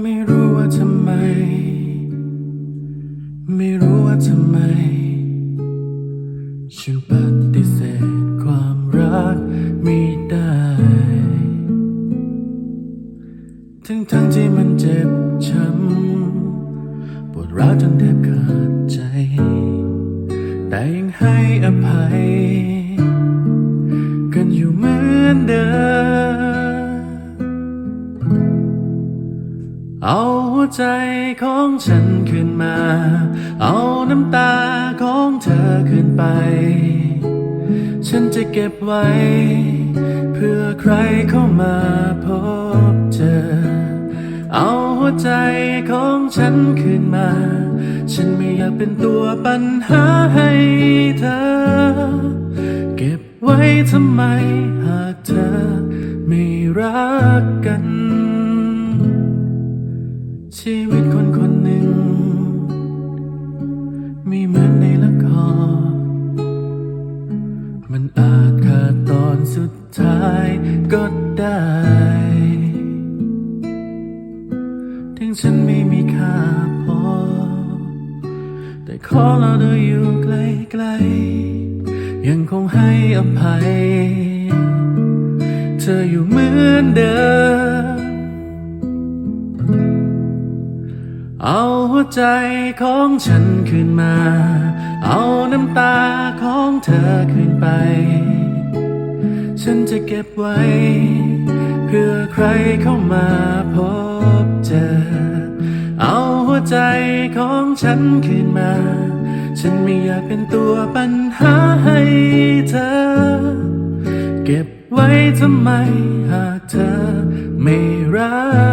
ไม่รู้ว่าทำไม ไม่รู้ว่าทำไม ฉันปฏิเสธความรักไม่ได้ ทั้งทั้งที่มันเจ็บช้ำปวดร้าวจนแทบขาด ใจของฉันคืนมา เอาน้ำตาของเธอคืนไป ฉันจะเก็บไว้ เพื่อใครเข้ามาพบเจอ เอาหัวใจของฉันคืนมา ฉันไม่อยากเป็นตัวปัญหาให้เธอ เก็บไว้ทำไมหากเธอไม่รัก ชีวิตคนคนหนึ่งไม่เหมือนในละคร มันอาจขาดตอนสุดท้ายก็ได้ ถึงฉันไม่มีค่าพอ แต่ขอเราเธออยู่ไกลๆ ยังคงให้อภัย เธออยู่เหมือนเดิม ใจของฉันคืนมา เอาน้ำตาของเธอคืนไป ฉันจะเก็บไว้ เพื่อใครเข้ามาพบเจอ เอาหัวใจของฉันคืนมา ฉันไม่อยากเป็นตัวปัญหาให้เธอ เก็บไว้ทำไมหากเธอไม่รัก